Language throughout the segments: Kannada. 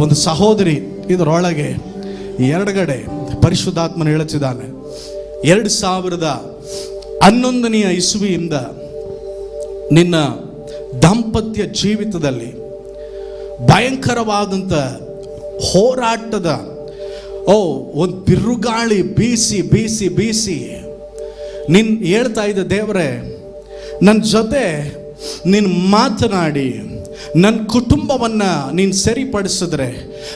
ಒಂದು ಸಹೋದರಿ ಇದರೊಳಗೆ ಎರಡುಗಡೆ ಪರಿಶುದ್ಧಾತ್ಮನ ಹೇಳುತ್ತಿದ್ದಾನೆ. ಎರಡು ಸಾವಿರದ ಹನ್ನೊಂದನೆಯ ಇಸುವಿಯಿಂದ ನಿನ್ನ ದಾಂಪತ್ಯ ಜೀವಿತದಲ್ಲಿ ಭಯಂಕರವಾದಂಥ ಹೋರಾಟದ, ಓ, ಒಂದು ಬಿರುಗಾಳಿ ಬೀಸಿ ಬೀಸಿ ಬೀಸಿ ನಿನ್ ಹೇಳ್ತಾ ಇದ್ದ ದೇವರೇ ನನ್ನ ಜೊತೆ ನೀನು ಮಾತನಾಡಿ. ನನ್ನ ಕುಟುಂಬವನ್ನು ನೀನು ಸರಿಪಡಿಸಿದ್ರೆ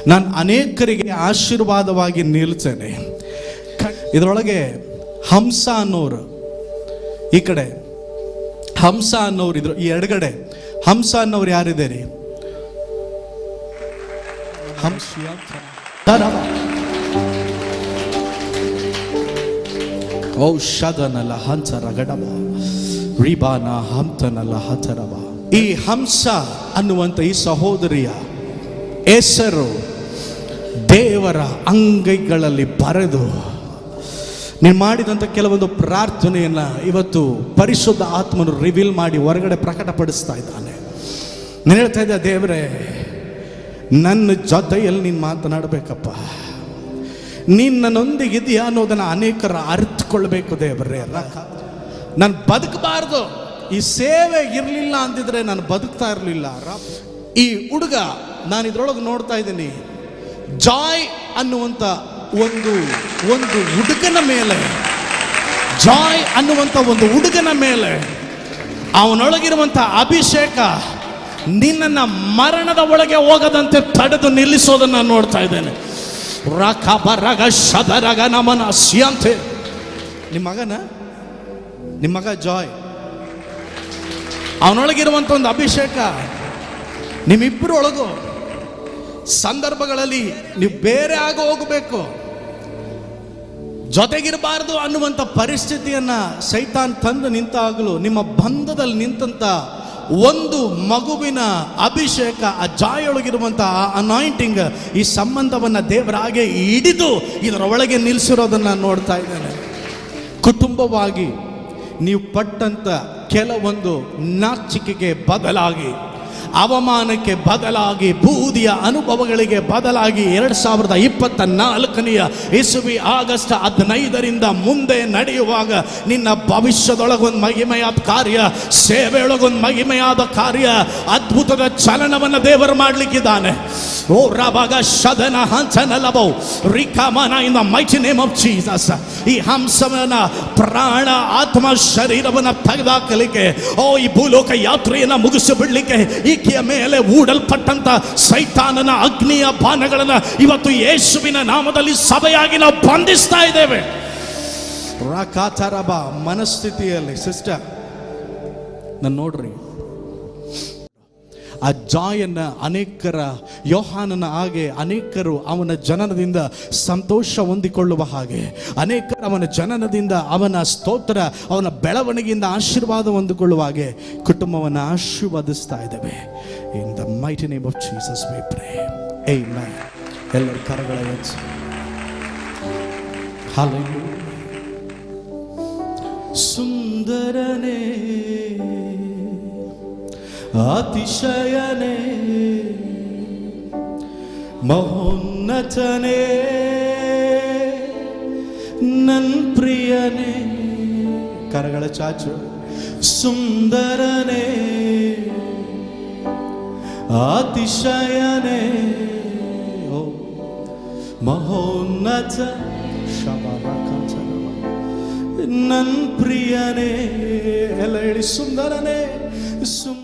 ನಾನು ಅನೇಕರಿಗೆ ಆಶೀರ್ವಾದವಾಗಿ ನಿಲ್ತೇನೆ. ಇದರೊಳಗೆ ಹಂಸ ಅನ್ನೋರು ಈ ಕಡೆ. ಹಂಸ ಅನ್ನೋರು ಇದ್ರು ಈ ಎಡಗಡೆ. ಹಂಸ ಅನ್ನೋರು ಯಾರಿದ್ದೀರಿ? ಹಂಸ. ಔಷಧನಲ್ಲ ಹಂಸ ರಗಡವ. ಗಡವ ರಿಬಾನ ಹಂತನಲ್ಲ ಹತರವ. ಈ ಹಂಸ ಅನ್ನುವಂಥ ಈ ಸಹೋದರಿಯ ಹೆಸರು ದೇವರ ಅಂಗೈಗಳಲ್ಲಿ ಬರೆದು ನೀನು ಮಾಡಿದಂಥ ಕೆಲವೊಂದು ಪ್ರಾರ್ಥನೆಯನ್ನು ಇವತ್ತು ಪರಿಶುದ್ಧ ಆತ್ಮನು ರಿವೀಲ್ ಮಾಡಿ ಹೊರಗಡೆ ಪ್ರಕಟಪಡಿಸ್ತಾ ಇದ್ದಾನೆ. ನಾನು ಹೇಳ್ತಾ ಇದ್ದೆ ದೇವರೇ, ನನ್ನ ಜೊತೆಯಲ್ಲಿ ನೀನು ಮಾತನಾಡಬೇಕಪ್ಪ. ನೀನು ನನ್ನೊಂದಿಗಿದೆಯಾ ಅನ್ನೋದನ್ನು ಅನೇಕರು ಅರಿತುಕೊಳ್ಬೇಕು ದೇವರೇ ನಾನು ಬದುಕಬಾರ್ದು. ಈ ಸೇವೆ ಇರಲಿಲ್ಲ ಅಂದಿದ್ರೆ ನಾನು ಬದುಕ್ತಾ ಇರಲಿಲ್ಲ. ಈ ಹುಡುಗ ನಾನು ಇದ್ರೊಳಗೆ ನೋಡ್ತಾ ಇದ್ದೀನಿ. ಜಾಯ್ ಅನ್ನುವಂಥ ಒಂದು ಒಂದು ಹುಡುಗನ ಮೇಲೆ. ಜಾಯ್ ಅನ್ನುವಂಥ ಒಂದು ಹುಡುಗನ ಮೇಲೆ. ಅವನೊಳಗಿರುವಂಥ ಅಭಿಷೇಕ ನಿನ್ನನ್ನು ಮರಣದ ಒಳಗೆ ಹೋಗದಂತೆ ತಡೆದು ನಿಲ್ಲಿಸೋದನ್ನ ನಾನು ನೋಡ್ತಾ ಇದ್ದೇನೆ. ರಕ ಬರಗ ಶದರಗ ನಮನ ಸಿಯಂತೆ. ನಿಮ್ಮ ಮಗನ? ನಿಮ್ಮ ಮಗ ಜಾಯ್. ಅವನೊಳಗಿರುವಂಥ ಒಂದು ಅಭಿಷೇಕ. ನಿಮ್ಮಿಬ್ಬರೊಳಗು ಸಂದರ್ಭಗಳಲ್ಲಿ ನೀವು ಬೇರೆ ಆಗ ಹೋಗಬೇಕು. ಜೊತೆಗಿರಬಾರದು ಅನ್ನುವಂಥ ಪರಿಸ್ಥಿತಿಯನ್ನ ಸೈತಾನ್ ತಂದು ನಿಂತಾಗಲು ನಿಮ್ಮ ಬಂಧದಲ್ಲಿ ನಿಂತಂಥ ಒಂದು ಮಗುವಿನ ಅಭಿಷೇಕ, ಆ ಜಾಯೊಳಗಿರುವಂಥ ಅನಾಯಿಂಟಿಂಗ್ ಈ ಸಂಬಂಧವನ್ನ ದೇವರಾಗೆ ಹಿಡಿದು ಇದರ ಒಳಗೆ ನಿಲ್ಲಿಸಿರೋದನ್ನ ನೋಡ್ತಾ ಇದ್ದೇನೆ. ಕುಟುಂಬವಾಗಿ ನೀವು ಪಟ್ಟಂತ ಕೆಲವೊಂದು ನಾಚಿಕೆಗೆ ಬದಲಾಗಿ ಅವಮಾನಕ್ಕೆ ಬದಲಾಗಿ, ಬೂದಿಯ ಅನುಭವಗಳಿಗೆ ಬದಲಾಗಿ ಎರಡು ಸಾವಿರದ ಇಪ್ಪತ್ತ ನಾಲ್ಕನೆಯ ಇಸುವಿ ಆಗಸ್ಟ್ ಹದಿನೈದರಿಂದ ಮುಂದೆ ನಡೆಯುವಾಗ ನಿನ್ನ ಭವಿಷ್ಯದೊಳಗೊಂದು ಮಹಿಮೆಯಾದ ಕಾರ್ಯ, ಸೇವೆಯೊಳಗೊಂದು ಮಹಿಮೆಯಾದ ಕಾರ್ಯ, ಅದ್ಭುತದ ಚಲನವನ್ನು ದೇವರು ಮಾಡಲಿಕ್ಕಿದ್ದಾನೆ. ಓ ರಭಗ ಶದನ ಹಂಚನ ಲಭೌ ರಿಕಮನ in mighty name of Jesus. ಈ ಹಂಸವನ ಪ್ರಾಣ ಆತ್ಮ ಶರೀರವನ್ನು ತೆಗೆದಾಕಲಿಕ್ಕೆ, ಓ ಈ ಭೂಲೋಕ ಯಾತ್ರೆಯನ್ನ ಮುಗಿಸಿ ಬಿಡ್ಲಿಕ್ಕೆ ಈಕೆಯ ಮೇಲೆ ಊಡಲ್ಪಟ್ಟಂತ ಸೈತಾನನ ಅಗ್ನಿಯ ಬಾಣಗಳನ್ನು ಇವತ್ತು ಯೇಸುವಿನ ನಾಮದಲ್ಲಿ ಸಭೆಯಾಗಿ ನಾವು ಬಂಧಿಸ್ತಾ ಇದ್ದೇವೆ. ರಾಕಾಚಾರಬ ಮನಸ್ಥಿತಿಯಲ್ಲಿ, ಸಿಸ್ಟರ್, ನಾನು ನೋಡ್ರಿ. ಆ ಜಾಯನ್ನ ಅನೇಕರ, ಯೋಹಾನನ ಹಾಗೆ ಅನೇಕರು ಅವನ ಜನನದಿಂದ ಸಂತೋಷ ಹೊಂದಿಕೊಳ್ಳುವ ಹಾಗೆ. ಅನೇಕರು ಅವನ ಜನನದಿಂದ ಅವನ ಸ್ತೋತ್ರ, ಅವನ ಬೆಳವಣಿಗೆಯಿಂದ ಆಶೀರ್ವಾದ ಹೊಂದಿಕೊಳ್ಳುವ ಹಾಗೆ ಕುಟುಂಬವನ್ನು ಆಶೀರ್ವಾದಿಸ್ತಾ ಇದ್ದೇವೆ. In the mighty name of Jesus we pray ಏ ಎಲ್ಲರ ಕರಗಳ. ಸುಂದರನೇ ಅತಿಶಯನೇ, ಮಹೋನ್ನತನೇ, ನನ್ ಪ್ರಿಯನೇ ಕರಗಳ ಚಾಚು, ಸುಂದರನೇ, ಅತಿಶಯನೇ ಓ, ಮಹೋನ್ನತ. ನನ್ ಪ್ರಿಯನೇ, ಎಲ್ಲ ಹೇಳಿ ಸುಂದರನೇ ಸುಂದರ